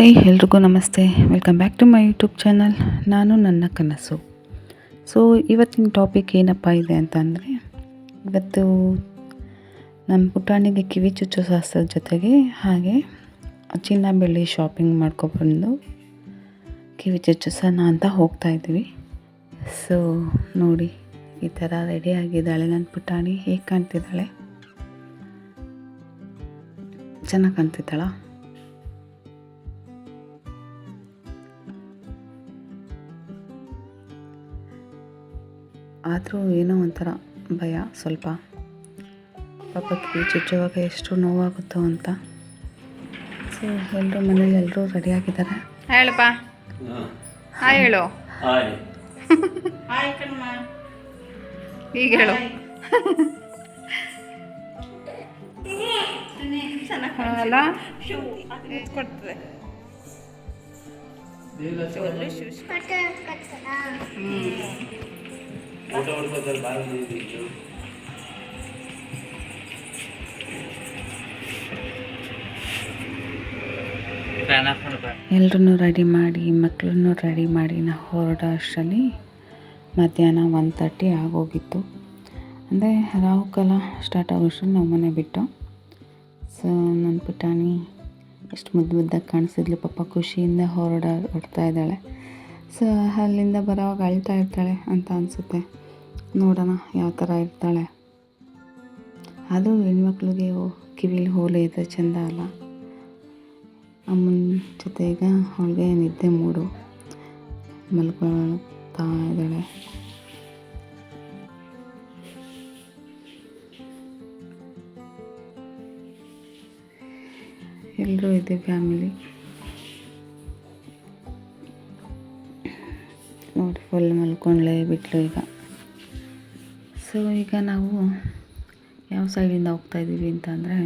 Hi, ಎಲ್ರಿಗೂ ನಮಸ್ತೆ. Welcome back to my YouTube channel ನಾನು ನನ್ನ ಕನಸು. ಸೊ ಇವತ್ತಿನ ಟಾಪಿಕ್ ಏನಪ್ಪ ಇದೆ ಅಂತಂದರೆ, ಇವತ್ತು ನಮ್ಮ ಪುಟಾಣಿಗೆ ಕಿವಿ ಚುಚ್ಚು ಶಾಸ್ತ್ರದ ಜೊತೆಗೆ ಹಾಗೆ ಚಿನ್ನ ಬೆಳ್ಳಿ ಶಾಪಿಂಗ್ ಮಾಡ್ಕೊಬಂದು ಕಿವಿ ಚುಚ್ಚಿಸೋಣ ಅಂತ ಹೋಗ್ತಾ ಇದ್ದೀವಿ ಸೊ ನೋಡಿ, ಈ ಥರ ರೆಡಿ ಆಗಿದ್ದಾಳೆ ನನ್ನ ಪುಟಾಣಿ. ಹೇಗೆ ಕಾಣ್ತಿದ್ದಾಳೆ? ಚೆನ್ನಾಗಿ ಕಾಣ್ತಿದ್ದಾಳಾ? ಆದರೂ ಏನೋ ಒಂಥರ ಭಯ ಸ್ವಲ್ಪ. ಪಾಪಕ್ಕೆ ಚುಚ್ಚುವಾಗ ಎಷ್ಟು ನೋವಾಗುತ್ತೋ ಅಂತ. ಸೊ ಎಲ್ಲರೂ ಮನೇಲಿ ಎಲ್ಲರೂ ರೆಡಿಯಾಗಿದ್ದಾರೆ ಹೇಳಪ್ಪ. ಹಾಯ್ ಹೇಳು. ಈಗ ಹೇಳು. ಅಲ್ಲ ಕೊಡ್ತದೆ. ಎಲ್ಲರನ್ನೂ ರೆಡಿ ಮಾಡಿ ಮಕ್ಕಳನ್ನು ರೆಡಿ ಮಾಡಿ ನಾವು ಹೊರಡೋ ಅಷ್ಟರಲ್ಲಿ ಮಧ್ಯಾಹ್ನ ಒನ್ ತರ್ಟಿ ಆಗೋಗಿತ್ತು. ಅಂದರೆ ರಾಹುಕಾಲ ಸ್ಟಾರ್ಟ್ ಆಗೋಷ್ಟರಲ್ಲಿ ನಾವು ಮನೆ ಬಿಟ್ಟು ಸೊ ನನ್ನ ಪುಟಾಣಿ ಎಷ್ಟು ಮುದ್ದು ಮುದ್ದಾಗಿ ಕಾಣಿಸಿದ್ಲು ಪಾಪ ಖುಷಿಯಿಂದ ಹೊರಡ ಹೊಡ್ತಾ ಇದ್ದಾಳೆ. ಸೊ, ಅಲ್ಲಿಂದ ಬರೋವಾಗ ಅಳ್ತಾ ಇರ್ತಾಳೆ ಅಂತ ಅನಿಸುತ್ತೆ. ನೋಡೋಣ ಯಾವ ಥರ ಇರ್ತಾಳೆ. ಅದು ಹೆಣ್ಮಕ್ಳಿಗೆ ಕಿವಿಲಿ ಹೋಲೆ ಇದ್ದರೆ ಚೆಂದ ಅಲ್ಲ. ಅಮ್ಮನ ಜೊತೆಗೆ ಅವಳಿಗೆ ನಿದ್ದೆ ಮೂಡು. ಮಲ್ಕೊಳ್ತಾ ಇದ್ದಾಳೆ. ಎಲ್ಲರೂ ಇದೆ ಫ್ಯಾಮಿಲಿ. ನೋಡಿ ಫುಲ್ ಮಲ್ಕೊಂಡ್ಲೇ ಬಿಟ್ಲು ಈಗ. ಸೊ ಈಗ ನಾವು ಯಾವ ಸೈಡಿಂದ ಹೋಗ್ತಾ ಇದ್ದೀವಿ ಅಂತ ಅಂದರೆ,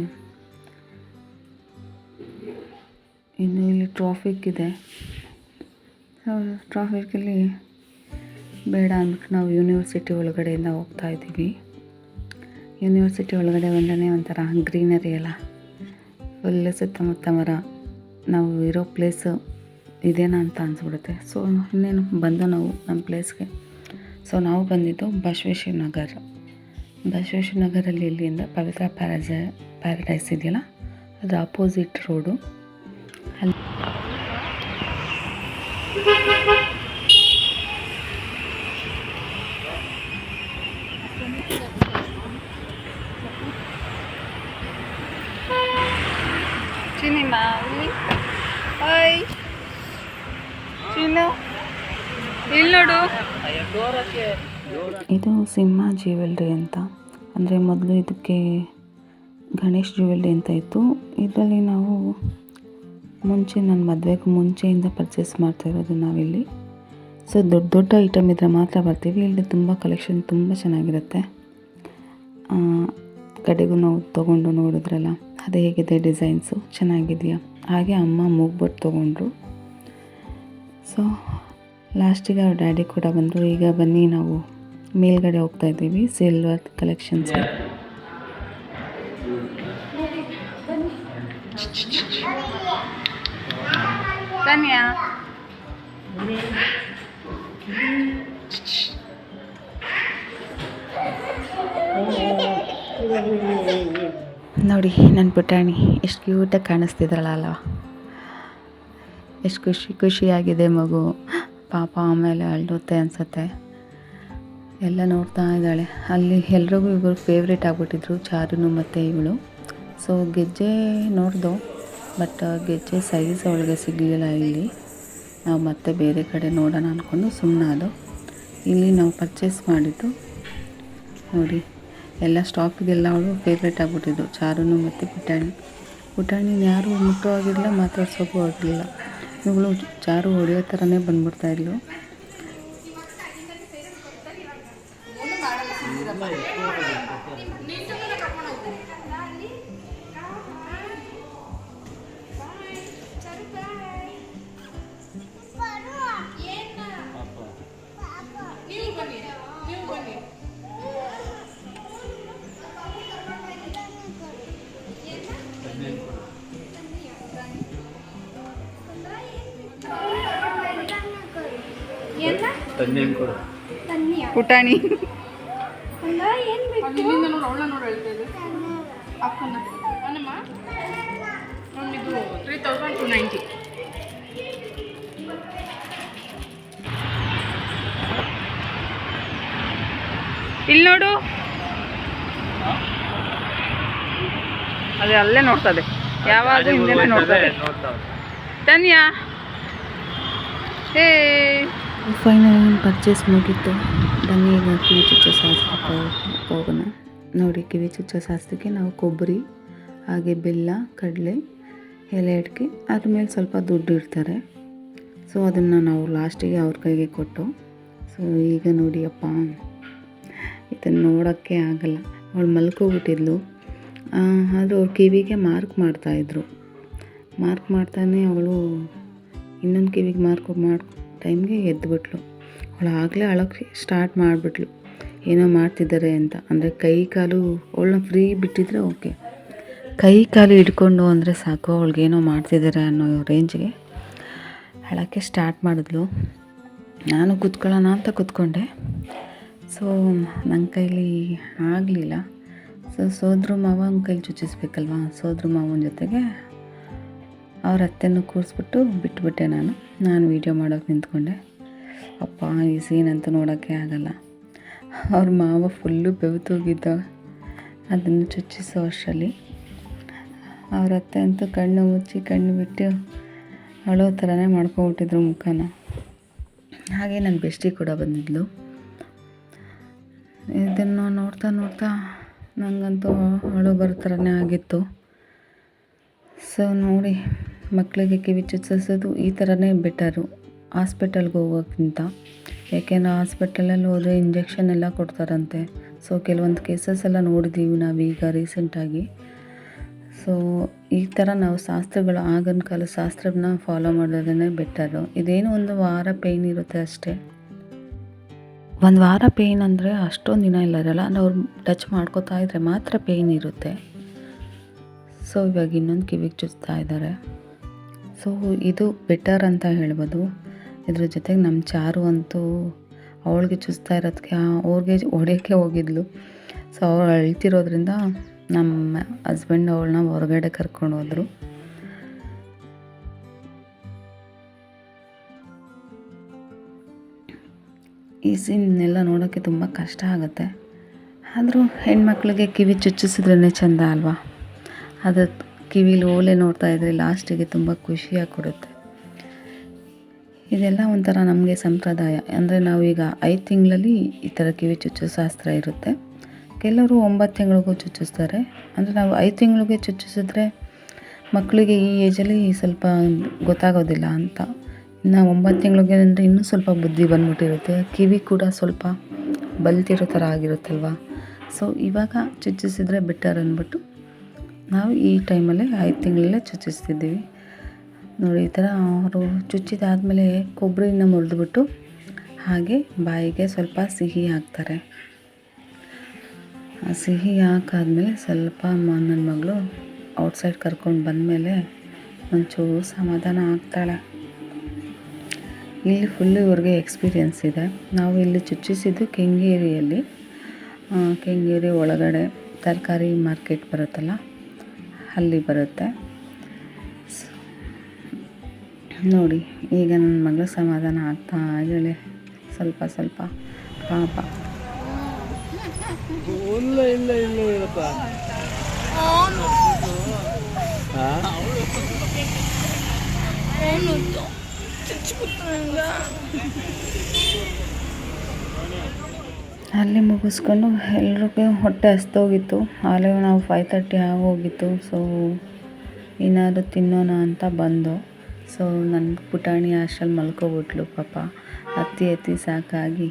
ಇನ್ನು ಇಲ್ಲಿ ಟ್ರಾಫಿಕ್ ಇದೆ. ಟ್ರಾಫಿಕಲ್ಲಿ ಬೇಡ ಅಂದ್ಬಿಟ್ಟು ನಾವು ಯೂನಿವರ್ಸಿಟಿ ಒಳಗಡೆಯಿಂದ ಹೋಗ್ತಾ ಇದ್ದೀವಿ ಯೂನಿವರ್ಸಿಟಿ ಒಳಗಡೆ ಬಂದರೆ ಒಂಥರ ಗ್ರೀನರಿ ಎಲ್ಲ ಫುಲ್ ಸುತ್ತಮುತ್ತ ಮರ. ನಾವು ಇರೋ ಪ್ಲೇಸು ಇದೇನಾ ಅಂತ ಅನಿಸ್ಬಿಡುತ್ತೆ. ಸೊ ಇನ್ನೇನು, ಬಂದ ನಾವು ನಮ್ಮ ಪ್ಲೇಸ್ಗೆ ಸೊ ನಾವು ಬಂದಿದ್ದು ಬಸವೇಶ್ವರ ನಗರ. ಬಸವೇಶ್ವರ ನಗರಲ್ಲಿ ಇಲ್ಲಿಂದ ಪವಿತ್ರ ಪ್ಯಾರಜ ಪ್ಯಾರಡೈಸ್ ಇದೆಯಲ್ಲ, ಅದು ಅಪೋಸಿಟ್ ರೋಡು ಅಲ್ಲಿ ಚಿನಿಮಾ ಇಲ್ಲಿ ಚಿನ್ನು ಇಲ್ಲಿ ನೋಡು. ಇದು ಸಿಂಹ ಜ್ಯುವೆಲ್ರಿ ಅಂತ. ಅಂದರೆ ಮೊದಲು ಇದಕ್ಕೆ ಗಣೇಶ್ ಜ್ಯುವೆಲ್ರಿ ಅಂತ ಇತ್ತು. ಇದರಲ್ಲಿ ನಾವು ಮುಂಚೆ ನನ್ನ ಮದುವೆಗೆ ಮುಂಚೆಯಿಂದ ಪರ್ಚೇಸ್ ಮಾಡ್ತಾ ಇರೋದು ನಾವಿಲ್ಲಿ. ಸೊ ದೊಡ್ಡ ದೊಡ್ಡ ಐಟಮ್ ಇದ್ದರೆ ಮಾತ್ರ ಬರ್ತೀವಿ. ಇಲ್ಲಿ ತುಂಬ ಕಲೆಕ್ಷನ್ ತುಂಬ ಚೆನ್ನಾಗಿರುತ್ತೆ. ಕಡೆಗೂ ನಾವು ತೊಗೊಂಡು ನೋಡಿದ್ರಲ್ಲ, ಅದು ಹೇಗಿದೆ ಡಿಸೈನ್ಸು ಚೆನ್ನಾಗಿದೆಯಾ? ಹಾಗೆ ಅಮ್ಮ ಮೂಗ್ಬಟ್ಟು ತೊಗೊಂಡ್ರು. ಸೊ ಲಾಸ್ಟಿಗೆ ಅವ್ರ ಡ್ಯಾಡಿ ಕೂಡ ಬಂದರು. ಈಗ ಬನ್ನಿ ನಾವು ಮೇಲ್ಗಡೆ ಹೋಗ್ತಾ ಇದ್ದೀವಿ ಸಿಲ್ವರ್ ಕಲೆಕ್ಷನ್ಸ್ ನೋಡಿ ನನ್ನ ಪುಟಾಣಿ ಎಷ್ಟು ಕ್ಯೂಟಾಗಿ ಕಾಣಿಸ್ತಿದ್ರಲ್ಲ ಅಲ್ವ? ಎಷ್ಟು ಖುಷಿ, ಖುಷಿಯಾಗಿದೆ ಮಗು. ಪಾಪ ಆಮೇಲೆ ಅಳುತ್ತೆ ಅನಿಸುತ್ತೆ. ಎಲ್ಲ ನೋಡ್ತಾ ಇದ್ದಾಳೆ. ಅಲ್ಲಿ ಎಲ್ರಿಗೂ ಇವರು ಫೇವ್ರೇಟ್ ಆಗಿಬಿಟ್ಟಿದ್ರು, ಚಾರುನು ಮತ್ತು ಇವಳು. ಸೊ ಗೆಜ್ಜೆ ನೋಡ್ದು ಬಟ್ ಗೆಜ್ಜೆ ಸೈಜ್ ಅವಳಿಗೆ ಸಿಗಲಿಲ್ಲ ಇಲ್ಲಿ. ನಾವು ಮತ್ತೆ ಬೇರೆ ಕಡೆ ನೋಡೋಣ ಅಂದ್ಕೊಂಡು ಸುಮ್ಮನೆ ಅದು ಇಲ್ಲಿ ನಾವು ಪರ್ಚೇಸ್ ಮಾಡಿದ್ದು, ನೋಡಿ, ಎಲ್ಲ ಸ್ಟಾಕಿಗೆಲ್ಲ ಅವಳು ಫೇವ್ರೇಟ್ ಆಗಿಬಿಟ್ಟಿದ್ದು. ಚಾರುನು ಮತ್ತು ಪುಟಾಣಿ. ಪುಟಾಣಿನ ಯಾರು ಮುಟ್ಟೋ ಆಗಿರಲಿಲ್ಲ ಮಾತಾಡ್ಸೋಕ್ಕೂ ಆಗಿರಲಿಲ್ಲ ಇವಳು ಜಾರು ಹೊಡೆಯೋ ಥರನೇ ಬಂದ್ಬಿಡ್ತಾ ಇದ್ಲು. ನೈಂಟಿ ಇಲ್ಲಿ ನೋಡು. ಅದೇ ಅಲ್ಲೇ ನೋಡ್ತದೆ. ಯಾವಾಗ ಹಿಂದೆನೇ ನೋಡ್ತದೆ. ತನ್ಯಾ? ಹೇ ಫೈನಲಿ ಪರ್ಚೇಸ್ ಮುಗೀತು? ಬನ್ನಿ, ಈಗ ಕಿವಿ ಚುಚ್ಚ ಶಾಸ್ತ್ರಕ್ಕೆ ಹೋಗೋಣ. ನೋಡಿ, ಕಿವಿ ಚುಚ್ಚ ಶಾಸ್ತ್ರಕ್ಕೆ ನಾವು ಕೊಬ್ಬರಿ, ಹಾಗೆ ಬೆಲ್ಲ, ಕಡಲೆ, ಎಲೆ ಅಡಿಕೆ, ಅದ್ರ ಮೇಲೆ ಸ್ವಲ್ಪ ದುಡ್ಡು ಇಡ್ತಾರೆ. ಸೊ ಅದನ್ನು ನಾವು ಲಾಸ್ಟಿಗೆ ಅವ್ರ ಕೈಗೆ ಕೊಟ್ಟು ಸೊ ಈಗ ನೋಡಿ ಅಪ್ಪ, ಇದನ್ನು ನೋಡೋಕ್ಕೆ ಆಗಲ್ಲ. ಅವಳು ಮಲ್ಕೋಬಿಟ್ಟಿದ್ಲು. ಆದರೂ ಅವ್ರ ಕಿವಿಗೆ ಮಾರ್ಕ್ ಮಾಡ್ತಾಯಿದ್ರು ಮಾರ್ಕ್ ಮಾಡ್ತಾನೆ ಅವಳು ಇನ್ನೊಂದು ಕಿವಿಗೆ ಮಾರ್ಕ್ ಮಾಡಿ ಟೈಮ್ಗೆ ಎದ್ದುಬಿಟ್ಲು ಅವಳು ಆಗಲೇ ಅಳೋಕ್ಕೆ ಸ್ಟಾರ್ಟ್ ಮಾಡಿಬಿಟ್ಲು. ಏನೋ ಮಾಡ್ತಿದ್ದಾರೆ ಅಂತ. ಅಂದರೆ ಕೈ ಕಾಲು, ಅವಳನ್ನ ಫ್ರೀ ಬಿಟ್ಟಿದ್ರೆ ಓಕೆ ಕೈ ಕಾಲು ಹಿಡ್ಕೊಂಡು ಅಂದರೆ ಸಾಕು ಅವಳಿಗೇನೋ ಮಾಡ್ತಿದ್ದಾರೆ ಅನ್ನೋ ರೇಂಜ್ಗೆ ಅಳೋಕ್ಕೆ ಸ್ಟಾರ್ಟ್ ಮಾಡಿದ್ಲು. ನಾನು ಕೂತ್ಕೊಳ್ಳೋಣ ಅಂತ ಕೂತ್ಕೊಂಡೆ. ಸೊ ನನ್ನ ಕೈಲಿ ಆಗಲಿಲ್ಲ. ಸೊ ಸೋದ್ರ ಮಾವನ ಕೈಲಿ ಚುಚ್ಚಿಸ್ಬೇಕಲ್ವಾ? ಸೋದ್ರ ಮಾವನ ಜೊತೆಗೆ ಅವ್ರ ಅತ್ತೆನೂ ಕೂರಿಸ್ಬಿಟ್ಟು ಬಿಟ್ಬಿಟ್ಟೆ ನಾನು. ನಾನು ವೀಡಿಯೋ ಮಾಡೋಕೆ ನಿಂತ್ಕೊಂಡೆ. ಅಪ್ಪ, ಈ ಸೀನ್ ಅಂತ ನೋಡೋಕ್ಕೆ ಆಗಲ್ಲ. ಅವ್ರ ಮಾವ ಫುಲ್ಲು ಬೆವ್ತೋಗಿದ್ದ ಅದನ್ನು ಚುಚ್ಚಿಸೋ ಅಷ್ಟರಲ್ಲಿ. ಅವ್ರ ಅತ್ತೆ ಅಂತೂ ಕಣ್ಣು ಮುಚ್ಚಿ ಕಣ್ಣು ಬಿಟ್ಟು ಅಳೋ ಥರನೇ ಮಾಡ್ಕೊಬಿಟ್ಟಿದ್ರು ಮುಖನ. ಹಾಗೆ ನನ್ನ ಬೆಸ್ಟಿ ಕೂಡ ಬಂದಿದ್ಲು. ಇದನ್ನು ನೋಡ್ತಾ ನೋಡ್ತಾ ನನಗಂತೂ ಅಳು ಬರೋ ಥರನೇ ಆಗಿತ್ತು. ಸೊ ನೋಡಿ ಮಕ್ಕಳಿಗೆ ಕಿವಿ ಚುಚ್ಚಿಸೋದು ಈ ಥರನೇ ಬೆಟರು ಹಾಸ್ಪಿಟಲ್ಗೆ ಹೋಗೋಕ್ಕಿಂತ. ಯಾಕೆಂದರೆ ಹಾಸ್ಪಿಟಲಲ್ಲಿ ಹೋದರೆ ಇಂಜೆಕ್ಷನ್ ಎಲ್ಲ ಕೊಡ್ತಾರಂತೆ. ಸೊ, ಕೆಲವೊಂದು ಕೇಸಸ್ ಎಲ್ಲ ನೋಡಿದ್ದೀವಿ ನಾವೀಗ ರೀಸೆಂಟಾಗಿ. ಸೊ, ಈ ಥರ ನಾವು ಶಾಸ್ತ್ರಗಳು, ಆಗಿನ ಕಾಲ ಶಾಸ್ತ್ರನ ಫಾಲೋ ಮಾಡೋದನ್ನೇ ಬೆಟರು. ಇದೇನು ಒಂದು ವಾರ ಪೇಯ್ನ್ ಇರುತ್ತೆ ಅಷ್ಟೇ. ಒಂದು ವಾರ ಪೇಯ್ನ್ ಅಂದರೆ ಅಷ್ಟೊಂದು ದಿನ ಇಲ್ಲ ಇರಲ್ಲ ಅವ್ರು ಟಚ್ ಮಾಡ್ಕೋತಾ ಇದ್ರೆ ಮಾತ್ರ ಪೇಯ್ನ್ ಇರುತ್ತೆ. ಸೊ, ಇವಾಗ ಇನ್ನೊಂದು ಕಿವಿಗೆ ಚುಚ್ತಾ ಇದ್ದಾರೆ. ಸೊ ಇದು ಬೆಟರ್ ಅಂತ ಹೇಳ್ಬೋದು. ಇದ್ರ ಜೊತೆಗೆ ನಮ್ಮ ಚಾರು ಅಂತೂ ಅವಳಿಗೆ ಚುಚ್ತಾ ಇರೋದಕ್ಕೆ ಅವ್ರಿಗೆ ಹೊಡೆಯೋಕ್ಕೆ ಹೋಗಿದ್ಲು. ಸೊ ಅವ್ರು ಅಳ್ತಿರೋದ್ರಿಂದ ನಮ್ಮ ಹಸ್ಬೆಂಡ್ ಅವಳನ್ನ ಹೊರಗಡೆ ಕರ್ಕೊಂಡು ಹೋದರು. ಈ ಸೀನ್ನೆಲ್ಲ ನೋಡೋಕ್ಕೆ ತುಂಬ ಕಷ್ಟ ಆಗುತ್ತೆ. ಆದರೂ ಹೆಣ್ಮಕ್ಳಿಗೆ ಕಿವಿ ಚುಚ್ಚಿಸಿದ್ರೇ ಚೆಂದ ಅಲ್ವಾ? ಅದು ಕಿವಿಲಿ ಓಲೆ ನೋಡ್ತಾ ಇದ್ರೆ ಲಾಸ್ಟಿಗೆ ತುಂಬ ಖುಷಿಯಾಗಿ ಕೊಡುತ್ತೆ. ಇದೆಲ್ಲ ಒಂಥರ ನಮಗೆ ಸಂಪ್ರದಾಯ. ಅಂದರೆ ನಾವೀಗ ಐದು ತಿಂಗಳಲ್ಲಿ ಈ ಥರ ಕಿವಿ ಚುಚ್ಚೋ ಶಾಸ್ತ್ರ ಇರುತ್ತೆ. ಕೆಲವರು ಒಂಬತ್ತು ತಿಂಗಳಿಗೂ ಚುಚ್ಚಿಸ್ತಾರೆ. ಅಂದರೆ ನಾವು ಐದು ತಿಂಗಳಿಗೆ ಚುಚ್ಚಿಸಿದ್ರೆ ಮಕ್ಕಳಿಗೆ ಈ ಏಜಲ್ಲಿ ಸ್ವಲ್ಪ ಗೊತ್ತಾಗೋದಿಲ್ಲ ಅಂತ. ಇನ್ನು ಒಂಬತ್ತು ತಿಂಗಳಿಗೆ ಅಂದರೆ ಇನ್ನೂ ಸ್ವಲ್ಪ ಬುದ್ಧಿ ಬಂದ್ಬಿಟ್ಟಿರುತ್ತೆ. ಕಿವಿ ಕೂಡ ಸ್ವಲ್ಪ ಬಲ್ತಿರೋ ಥರ ಆಗಿರುತ್ತಲ್ವ? ಸೊ ಇವಾಗ ಚುಚ್ಚಿಸಿದ್ರೆ ಬೆಟರ್ ಅಂದ್ಬಿಟ್ಟು ನಾವು ಈ ಟೈಮಲ್ಲಿ ಐದು ತಿಂಗಳಲ್ಲೇ ಚುಚ್ಚಿಸ್ತಿದ್ದೀವಿ. ನೋಡಿ, ಈ ಥರ ಅವರು ಚುಚ್ಚಿದಾದಮೇಲೆ ಕೊಬ್ಬರಿನ ಮುರಿದ್ಬಿಟ್ಟು ಹಾಗೆ ಬಾಯಿಗೆ ಸ್ವಲ್ಪ ಸಿಹಿ ಹಾಕ್ತಾರೆ. ಆ ಸಿಹಿ ಹಾಕಾದ್ಮೇಲೆ ಸ್ವಲ್ಪ ನನ್ನ ಮಗಳು ಔಟ್ಸೈಡ್ ಕರ್ಕೊಂಡು ಬಂದಮೇಲೆ ಒಂಚೂರು ಸಮಾಧಾನ ಆಗ್ತಾಳೆ. ಇಲ್ಲಿ ಫುಲ್ಲು ಇವ್ರಿಗೆ ಎಕ್ಸ್ಪೀರಿಯೆನ್ಸ್ ಇದೆ. ನಾವು ಇಲ್ಲಿ ಚುಚ್ಚಿಸಿದ್ದು ಕೆಂಗೇರಿಯಲ್ಲಿ. ಕೆಂಗೇರಿ ಒಳಗಡೆ ತರಕಾರಿ ಮಾರ್ಕೆಟ್ ಬರುತ್ತಲ್ಲ ಅಲ್ಲಿ ಬರುತ್ತೆ ನೋಡಿ ಈಗ ನನ್ನ ಮಗಳು ಸಮಾಧಾನ ಆಗ್ತಾ ಇದ್ದಾಳೆ ಸ್ವಲ್ಪ ಸ್ವಲ್ಪ ಪಾಪ ಇಲ್ಲ ಇಲ್ಲ ಇಲ್ಲ ಇರಪ್ಪ ಅಲ್ಲಿ ಮುಗಿಸ್ಕೊಂಡು ಎಲ್ರಿಗೂ ಹೊಟ್ಟೆ ಹಸ್ತೋಗಿತ್ತು ಆಗಲೇ ನಾವು ಫೈವ್ ತರ್ಟಿ ಆಗೋಗಿತ್ತು. ಸೊ ಏನಾದರೂ ತಿನ್ನೋಣ ಅಂತ ಬಂದು. ಸೊ ನನ್ನ ಪುಟಾಣಿ ಆಶಲ್ಲಿ ಮಲ್ಕೊಬಿಟ್ಲು ಪಾಪ. ಅತ್ತಿ ಹತ್ತಿ ಸಾಕಾಗಿ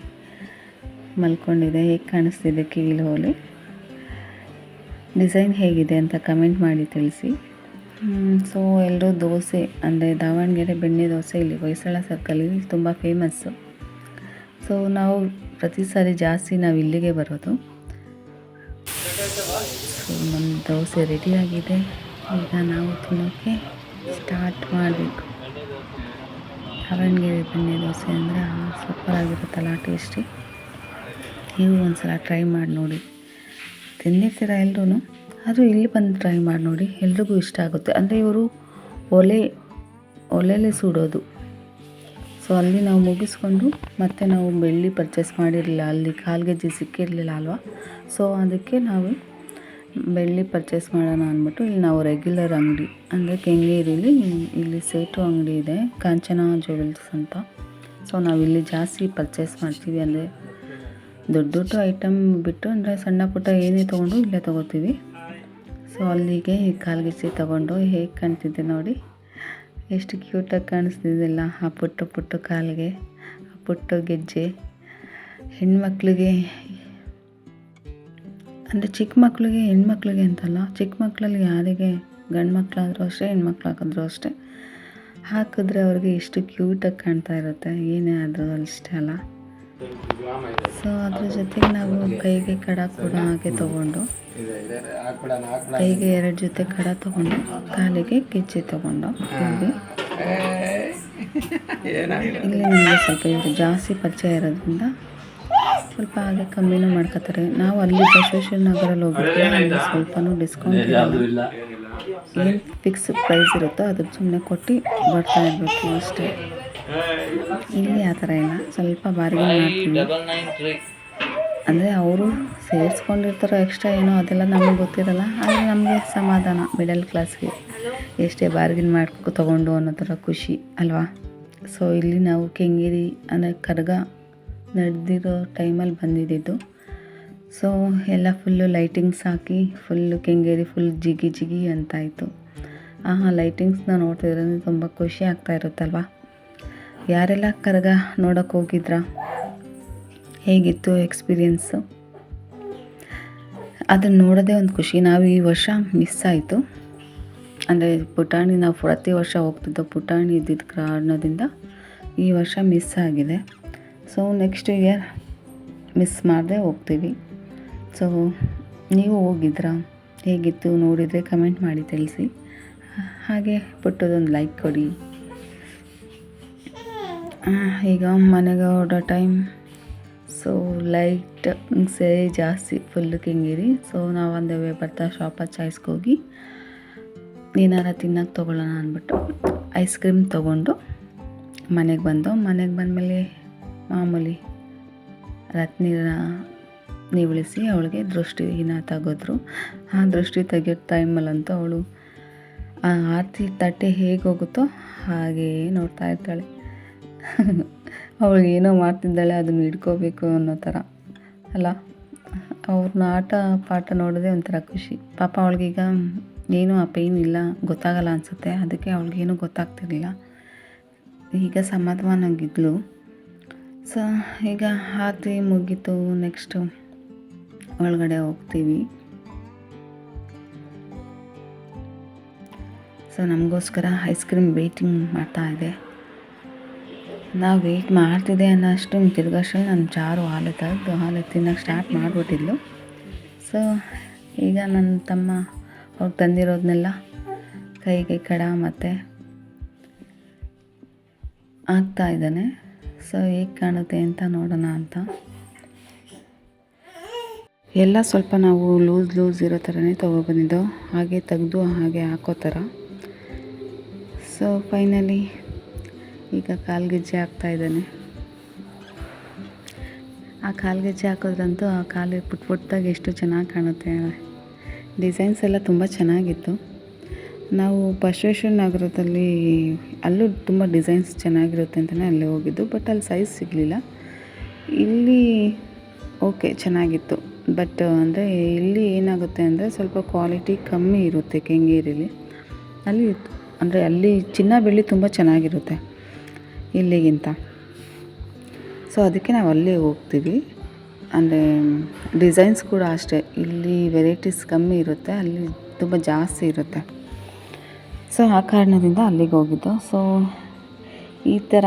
ಮಲ್ಕೊಂಡಿದೆ. ಹೇಗೆ ಕಾಣಿಸ್ತಿದೆ ಕೀಲು ಹೋಲಿ? ಡಿಸೈನ್ ಹೇಗಿದೆ ಅಂತ ಕಮೆಂಟ್ ಮಾಡಿ ತಿಳಿಸಿ. ಸೊ ಎಲ್ಲರೂ ದೋಸೆ, ಅಂದರೆ ದಾವಣಗೆರೆ ಬೆಣ್ಣೆ ದೋಸೆ ಇಲ್ಲಿ ಹೊಯ್ಸಳ ಸರ್ಕಲಲ್ಲಿ ತುಂಬ ಫೇಮಸ್ಸು ಸೊ ನಾವು ಪ್ರತಿ ಸಾರಿ ಜಾಸ್ತಿ ನಾವು ಇಲ್ಲಿಗೆ ಬರೋದು. ಸೊ ನಮ್ಮ ದೋಸೆ ರೆಡಿಯಾಗಿದೆ ಈಗ ನಾವು ತಿನ್ನೋಕ್ಕೆ ಸ್ಟಾರ್ಟ್ ಮಾಡಬೇಕು. ದಾವಣಗೆರೆ ಬೆಣ್ಣೆ ದೋಸೆ ಅಂದರೆ ಸೂಪರಾಗಿರುತ್ತಲ್ಲ ಟೇಸ್ಟಿ ನೀವು ಒಂದು ಸಲ ಟ್ರೈ ಮಾಡಿ ನೋಡಿ. ತಿಂದಿರ್ತೀರ ಎಲ್ಲರೂ ಆದರೂ ಇಲ್ಲಿ ಬಂದು ಟ್ರೈ ಮಾಡಿ ನೋಡಿ. ಎಲ್ರಿಗೂ ಇಷ್ಟ ಆಗುತ್ತೆ. ಅಂದರೆ ಇವರು ಒಲೆ ಒಲೆಯಲ್ಲಿ ಸುಡೋದು. ಸೊ ಅಲ್ಲಿ ನಾವು ಮುಗಿಸ್ಕೊಂಡು ಮತ್ತೆ ನಾವು ಬೆಳ್ಳಿ ಪರ್ಚೇಸ್ ಮಾಡಿರಲಿಲ್ಲ. ಅಲ್ಲಿ ಕಾಲು ಸಿಕ್ಕಿರಲಿಲ್ಲ ಅಲ್ವಾ? ಸೊ ಅದಕ್ಕೆ ನಾವು ಬೆಳ್ಳಿ ಪರ್ಚೇಸ್ ಮಾಡೋಣ ಅಂದ್ಬಿಟ್ಟು ಇಲ್ಲಿ ನಾವು ರೆಗ್ಯುಲರ್ ಅಂಗಡಿ, ಅಂದರೆ ಕೆಂಗೇರಿಲಿ ಇಲ್ಲಿ ಸೇಟು ಅಂಗಡಿ ಇದೆ, ಕಾಂಚನ ಜ್ಯುವೆಲ್ಸ್ ಅಂತ. ಸೊ ನಾವು ಇಲ್ಲಿ ಜಾಸ್ತಿ ಪರ್ಚೇಸ್ ಮಾಡ್ತೀವಿ. ಅಂದರೆ ದೊಡ್ಡ ದೊಡ್ಡ ಐಟಮ್ ಬಿಟ್ಟು, ಅಂದರೆ ಸಣ್ಣ ಪುಟ್ಟ ಏನೇ ತೊಗೊಂಡು ಇಲ್ಲೇ ತೊಗೋತೀವಿ. ಸೊ ಅಲ್ಲಿಗೆ ಕಾಲ್ಗಿಚ್ಚಿ ತೊಗೊಂಡು ಹೇಗೆ ಕಾಣ್ತಿದ್ದೆ ನೋಡಿ. ಎಷ್ಟು ಕ್ಯೂಟಾಗಿ ಕಾಣಿಸ್ತಿದ್ದಿಲ್ಲ ಆ ಪುಟ್ಟ ಪುಟ್ಟ ಕಾಲಿಗೆ, ಆ ಪುಟ್ಟ ಗೆಜ್ಜೆ. ಹೆಣ್ಮಕ್ಳಿಗೆ, ಅಂದರೆ ಚಿಕ್ಕ ಮಕ್ಳಿಗೆ, ಹೆಣ್ಮಕ್ಳಿಗೆ ಅಂತಲ್ಲ, ಚಿಕ್ಕ ಮಕ್ಕಳಲ್ಲಿ ಯಾರಿಗೆ ಗಂಡು ಮಕ್ಕಳಾದರೂ ಅಷ್ಟೇ, ಹೆಣ್ಮಕ್ಳಾಗಿದ್ರು ಅಷ್ಟೇ, ಹಾಕಿದ್ರೆ ಅವ್ರಿಗೆ ಎಷ್ಟು ಕ್ಯೂಟಾಗಿ ಕಾಣ್ತಾ ಇರುತ್ತೆ, ಏನೇ ಆದರೂ ಅಷ್ಟೇ ಅಲ್ಲ. ಸೊ ಅದ್ರ ಜೊತೆಗೆ ನಾವು ಕೈಗೆ ಕಡ ಕೂಡ ಹಾಗೆ ತೊಗೊಂಡು ಕೈಗೆ ಎರಡು ಜೊತೆ ಕಡ ತೊಗೊಂಡು ಕಾಲಿಗೆ ಕಿಚ್ಚಿ ತೊಗೊಂಡು ಇಲ್ಲಿ. ಇಲ್ಲಿ ನಮಗೆ ಸ್ವಲ್ಪ ಇವರು ಜಾಸ್ತಿ ಪರಿಚಯ ಇರೋದ್ರಿಂದ ಸ್ವಲ್ಪ ಹಾಗೆ ಕಮ್ಮಿನೂ ಮಾಡ್ಕೋತಾರೆ. ನಾವು ಅಲ್ಲಿ ಬಸವೇಶ್ವರ ನಗರಲ್ಲಿ ಹೋಗಿದ್ವಿ ಅಲ್ಲಿ ಸ್ವಲ್ಪನೂ ಡಿಸ್ಕೌಂಟ್ ಇರಲ್ಲ ಏನು ಫಿಕ್ಸ್ ಪ್ರೈಸ್ ಇರುತ್ತೋ ಅದಕ್ಕೆ ಸುಮ್ಮನೆ ಕೊಟ್ಟು ಬರ್ತಾ ಇರಬೇಕು ಅಷ್ಟೇ. ಇಲ್ಲಿ ಆ ಥರ ಇಲ್ಲ. ಸ್ವಲ್ಪ ಬಾರ್ಗೇನ್ ಮಾಡ್ತೀವಿ ಅಂದರೆ ಅವರು ಸೇರಿಸ್ಕೊಂಡಿರ್ತಾರೋ ಎಕ್ಸ್ಟ್ರಾ ಏನೋ ಅದೆಲ್ಲ ನಮಗೆ ಗೊತ್ತಿರಲ್ಲ. ಆದರೆ ನಮಗೆ ಸಮಾಧಾನ ಮಿಡಲ್ ಕ್ಲಾಸ್ಗೆ ಎಷ್ಟೇ ಬಾರ್ಗಿನ್ ಮಾಡ್ಕೊ, ತೊಗೊಂಡು ಅನ್ನೋ ಥರ ಖುಷಿ, ಅಲ್ವಾ? ಸೊ ಇಲ್ಲಿ ನಾವು ಕೆಂಗೇರಿ, ಅಂದರೆ ಕರ್ಗ ನಡೆದಿರೋ ಟೈಮಲ್ಲಿ ಬಂದಿದ್ದು. ಸೊ ಎಲ್ಲ ಫುಲ್ಲು ಲೈಟಿಂಗ್ಸ್ ಹಾಕಿ ಫುಲ್ಲು ಕೆಂಗೇರಿ ಫುಲ್ ಜಿಗಿ ಜಿಗಿ ಅಂತಾಯಿತು. ಆ ಲೈಟಿಂಗ್ಸ್ನ ನೋಡ್ತಿದ್ರೆ ತುಂಬ ಖುಷಿ ಆಗ್ತಾ ಇರುತ್ತಲ್ವಾ? ಯಾರೆಲ್ಲ ಕರಗ ನೋಡಕ್ಕೆ ಹೋಗಿದ್ರಾ? ಹೇಗಿತ್ತು ಎಕ್ಸ್ಪೀರಿಯೆನ್ಸು ಅದನ್ನು ನೋಡೋದೇ ಒಂದು ಖುಷಿ, ನಾವು ಈ ವರ್ಷ ಮಿಸ್ ಆಯಿತು. ಅಂದರೆ ಪುಟಾಣಿ, ನಾವು ಪ್ರತಿ ವರ್ಷ ಹೋಗ್ತಿದ್ದ ಪುಟಾಣಿ ಇದ್ದಿದ್ದ ಕಾರಣದಿಂದ ಈ ವರ್ಷ ಮಿಸ್ ಆಗಿದೆ. ಸೊ ನೆಕ್ಸ್ಟ್ ಇಯರ್ ಮಿಸ್ ಮಾಡದೆ ಹೋಗ್ತೀವಿ. ಸೊ ನೀವು ಹೋಗಿದ್ರಾ? ಹೇಗಿತ್ತು ನೋಡಿದರೆ ಕಮೆಂಟ್ ಮಾಡಿ ತಿಳಿಸಿ. ಹಾಗೆ ಪುಟ್ಟದೊಂದು ಲೈಕ್ ಕೊಡಿ. ಈಗ ಮನೆಗೆ ಹೊರಡೋ ಟೈಮ್ ಸೊ ಲೈಟ್ ಸೇ ಜಾಸ್ತಿ ಫುಲ್ ಕಿಂಗಿರಿ. ಸೊ ನಾವು ಒಂದು ವೇ ಬರ್ತಾ ಶಾಪ್ ಚಾಯ್ಸ್ಗೆ ಹೋಗಿ, ಏನಾರ ತಿನ್ನಕ್ಕೆ ತೊಗೊಳ್ಳೋಣ ಅಂದ್ಬಿಟ್ಟು ಐಸ್ ಕ್ರೀಮ್ ತೊಗೊಂಡು ಮನೆಗೆ ಬಂದು, ಮನೆಗೆ ಬಂದಮೇಲೆ ಮಾಮೂಲಿ ರತ್ನೀರ ನಿವಳಿಸಿ ಅವಳಿಗೆ ದೃಷ್ಟಿನ ತಗೋದ್ರು. ಆ ದೃಷ್ಟಿ ತೆಗಿಯೋ ಟೈಮಲ್ಲಂತೂ ಅವಳು ಆ ಆರತಿ ತಟ್ಟೆ ಹೇಗೆ ಹೋಗುತ್ತೋ ಹಾಗೇ ನೋಡ್ತಾ ಇರ್ತಾಳೆ ಅವಳಿಗೆ ಏನೋ ಮಾಡ್ತಿದ್ದಾಳೆ, ಅದನ್ನು ಹಿಡ್ಕೋಬೇಕು ಅನ್ನೋ ಥರ. ಅಲ್ಲ ಅವ್ರನ್ನ ಆಟ, ಪಾಠ ನೋಡೋದೇ ಒಂಥರ ಖುಷಿ. ಪಾಪ ಅವಳಿಗೀಗ ಏನೂ ಆ ಪೇಯ್ನ್ ಇಲ್ಲ, ಗೊತ್ತಾಗಲ್ಲ ಅನಿಸುತ್ತೆ. ಅದಕ್ಕೆ ಅವಳಿಗೇನು ಗೊತ್ತಾಗ್ತಿರಲಿಲ್ಲ. ಈಗ ಸಮಾಧಾನವಾಗಿದ್ಲು. ಸೊ ಈಗ ಆರತಿ ಮುಗೀತು ನೆಕ್ಸ್ಟು ಒಳಗಡೆ ಹೋಗ್ತೀವಿ. ಸೊ ನಮಗೋಸ್ಕರ ಐಸ್ ಕ್ರೀಮ್ ವೇಟಿಂಗ್ ಮಾಡ್ತಾ ಇದೆ. ನಾವು ವೆಯ್ಟ್ ಮಾಡ್ತಿದ್ದೆ ಅನ್ನೋಷ್ಟು ತಿರ್ಗಷ್ಟರಲ್ಲಿ ನನ್ನ ಚಾರು ಹಾಲು ತೆಗೆದು ಹಾಲು ತಿನ್ನೋಕೆ ಸ್ಟಾರ್ಟ್ ಮಾಡಿಬಿಟ್ಟಿದ್ಲು. ಸೊ ಈಗ ನನ್ನ ತಮ್ಮ ಅವ್ರು ತಂದಿರೋದನ್ನೆಲ್ಲ ಕೈಗೆ ಕಡ ಮತ್ತು ಆಗ್ತಾ ಇದ್ದಾನೆ. ಸೊ ಹೇಗೆ ಕಾಣುತ್ತೆ ಅಂತ ನೋಡೋಣ ಅಂತ. ಎಲ್ಲ ಸ್ವಲ್ಪ ನಾವು ಲೂಸ್ ಲೂಸ್ ಇರೋ ಥರನೇ ತೊಗೊಬಂದಿದ್ದು. ಹಾಗೆ ತೆಗೆದು ಹಾಗೆ ಹಾಕೋ ಥರ. ಸೊ ಫೈನಲಿ ಈಗ ಕಾಲ್ಗೆಜ್ಜೆ ಹಾಕ್ತಾ ಇದ್ದಾನೆ. ಆ ಕಾಲ್ಗೆಜ್ಜೆ ಹಾಕೋದ್ರಂತೂ ಆ ಕಾಲು ಪುಟ್ ಪುಟ್ಟಾಗಿ ಎಷ್ಟು ಚೆನ್ನಾಗಿ ಕಾಣುತ್ತೆ. ಡಿಸೈನ್ಸ್ ಎಲ್ಲ ತುಂಬ ಚೆನ್ನಾಗಿತ್ತು. ನಾವು ಬಸವೇಶ್ವರ ನಗರದಲ್ಲಿ ಅಲ್ಲೂ ತುಂಬ ಡಿಸೈನ್ಸ್ ಚೆನ್ನಾಗಿರುತ್ತೆ ಅಂತಲೇ ಅಲ್ಲೇ ಹೋಗಿದ್ದು, ಬಟ್ ಅಲ್ಲಿ ಸೈಜ್ ಸಿಗಲಿಲ್ಲ. ಇಲ್ಲಿ ಓಕೆ, ಚೆನ್ನಾಗಿತ್ತು. ಬಟ್ ಅಂದರೆ ಇಲ್ಲಿ ಏನಾಗುತ್ತೆ ಅಂದರೆ ಸ್ವಲ್ಪ ಕ್ವಾಲಿಟಿ ಕಮ್ಮಿ ಇರುತ್ತೆ ಕೆಂಗೇರಿಲಿ. ಅಲ್ಲಿ ಅಂದರೆ ಅಲ್ಲಿ ಚಿನ್ನ ಬೆಳ್ಳಿ ತುಂಬ ಚೆನ್ನಾಗಿರುತ್ತೆ. ಇಲ್ಲಿಗಿಂತ. ಸೊ ಅದಕ್ಕೆ ನಾವು ಅಲ್ಲೇ ಹೋಗ್ತೀವಿ. ಅಂದರೆ ಡಿಸೈನ್ಸ್ ಕೂಡ ಅಷ್ಟೇ. ಇಲ್ಲಿ ವೆರೈಟೀಸ್ ಕಮ್ಮಿ ಇರುತ್ತೆ, ಅಲ್ಲಿ ತುಂಬ ಜಾಸ್ತಿ ಇರುತ್ತೆ. ಸೊ ಆ ಕಾರಣದಿಂದ ಅಲ್ಲಿಗೆ ಹೋಗಿದ್ದು. ಸೊ ಈ ಥರ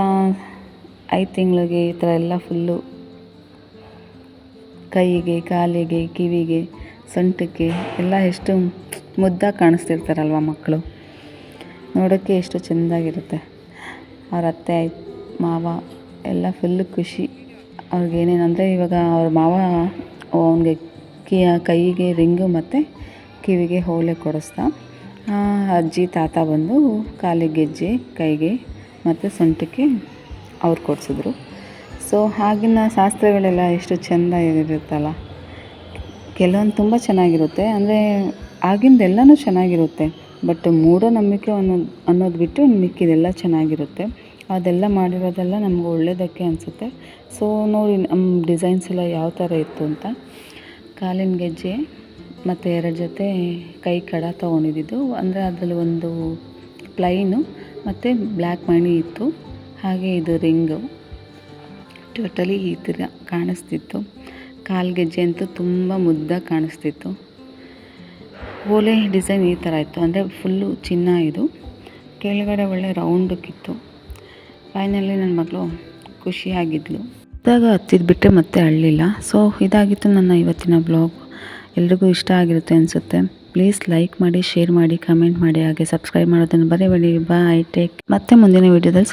ಐದು ತಿಂಗಳಿಗೆ ಈ ಥರ ಎಲ್ಲ ಫುಲ್ಲು ಕೈಗೆ, ಕಾಲಿಗೆ, ಕಿವಿಗೆ, ಸೊಂಟಕ್ಕೆ ಎಲ್ಲ ಎಷ್ಟು ಮುದ್ದಾಗಿ ಕಾಣಿಸ್ತಿರ್ತಾರಲ್ವ ಮಕ್ಕಳು. ನೋಡೋಕ್ಕೆ ಎಷ್ಟು ಚೆಂದಾಗಿರುತ್ತೆ. ಅವ್ರ ಅತ್ತೆ ಮಾವ ಎಲ್ಲ ಫುಲ್ಲು ಖುಷಿ. ಅವ್ರಿಗೇನೇನಂದರೆ ಇವಾಗ ಅವ್ರ ಮಾವ, ಅವನಿಗೆ ಕಿಯ ಕೈಗೆ ರಿಂಗು ಮತ್ತು ಕಿವಿಗೆ ಓಲೆ ಕೊಡಿಸ್ತಾ. ಅಜ್ಜಿ, ತಾತ ಬಂದು ಕಾಲಿಗೆ ಗೆಜ್ಜೆ, ಕೈಗೆ ಮತ್ತು ಸೊಂಟಕ್ಕೆ ಅವ್ರು ಕೊಡಿಸಿದ್ರು. ಸೊ ಆಗಿನ ಶಾಸ್ತ್ರಗಳೆಲ್ಲ ಎಷ್ಟು ಚೆಂದ ಇರುತ್ತಲ್ಲ. ಕೆಲವೊಂದು ತುಂಬ ಚೆನ್ನಾಗಿರುತ್ತೆ, ಅಂದರೆ ಆಗಿಂದೆಲ್ಲನೂ ಚೆನ್ನಾಗಿರುತ್ತೆ. ಬಟ್ ಮೂಢನಂಬಿಕೆ ಅನ್ನೋದು ಅನ್ನೋದು ಬಿಟ್ಟು ಮಿಕ್ಕಿದೆಲ್ಲ ಚೆನ್ನಾಗಿರುತ್ತೆ. ಅದೆಲ್ಲ ಮಾಡಿರೋದೆಲ್ಲ ನಮ್ಗೆ ಒಳ್ಳೆಯದಕ್ಕೆ ಅನಿಸುತ್ತೆ. ಸೊ ನೋಡಿ ನಮ್ಮ ಡಿಸೈನ್ಸ್ ಎಲ್ಲ ಯಾವ ಥರ ಇತ್ತು ಅಂತ. ಕಾಲಿನ ಗೆಜ್ಜೆ ಮತ್ತು ಎರಡು ಜೊತೆ ಕೈ ಕಡ ತೊಗೊಂಡಿದ್ದು. ಅಂದರೆ ಅದರಲ್ಲಿ ಒಂದು ಪ್ಲೈನು ಮತ್ತು ಬ್ಲ್ಯಾಕ್ ಮಣಿ ಇತ್ತು. ಹಾಗೆ ಇದು ರಿಂಗು. ಟೋಟಲಿ ಈ ಥರ ಕಾಣಿಸ್ತಿತ್ತು. ಕಾಲು ಗೆಜ್ಜೆ ಅಂತೂ ತುಂಬ ಮುದ್ದಾಗಿ ಕಾಣಿಸ್ತಿತ್ತು. ಓಲೆ ಡಿಸೈನ್ ಈ ಥರ ಇತ್ತು. ಅಂದರೆ ಫುಲ್ಲು ಚಿನ್ನ ಇದು. ಕೆಳಗಡೆ ಒಳ್ಳೆ ರೌಂಡಕ್ಕಿತ್ತು ಫೈನಲಿ ನನ್ನ ಮಗಳು ಖುಷಿಯಾಗಿದ್ಲು. ಇದಾಗ ಹತ್ತಿದ್ದು ಬಿಟ್ಟರೆ ಮತ್ತೆ ಅಳ್ಳಿಲ್ಲ. ಸೊ, ಇದಾಗಿತ್ತು ನನ್ನ ಇವತ್ತಿನ ಬ್ಲಾಗ್. ಎಲ್ರಿಗೂ ಇಷ್ಟ ಆಗಿರುತ್ತೆ ಅನಿಸುತ್ತೆ. ಪ್ಲೀಸ್ ಲೈಕ್ ಮಾಡಿ, ಶೇರ್ ಮಾಡಿ, ಕಮೆಂಟ್ ಮಾಡಿ, ಹಾಗೆ ಸಬ್ಸ್ಕ್ರೈಬ್ ಮಾಡೋದನ್ನು ಬರೀಬೇಡಿ ಬಾಯ್, ಟೇಕ್ ಮತ್ತೆ ಮುಂದಿನ ವೀಡಿಯೋದಲ್ಲಿ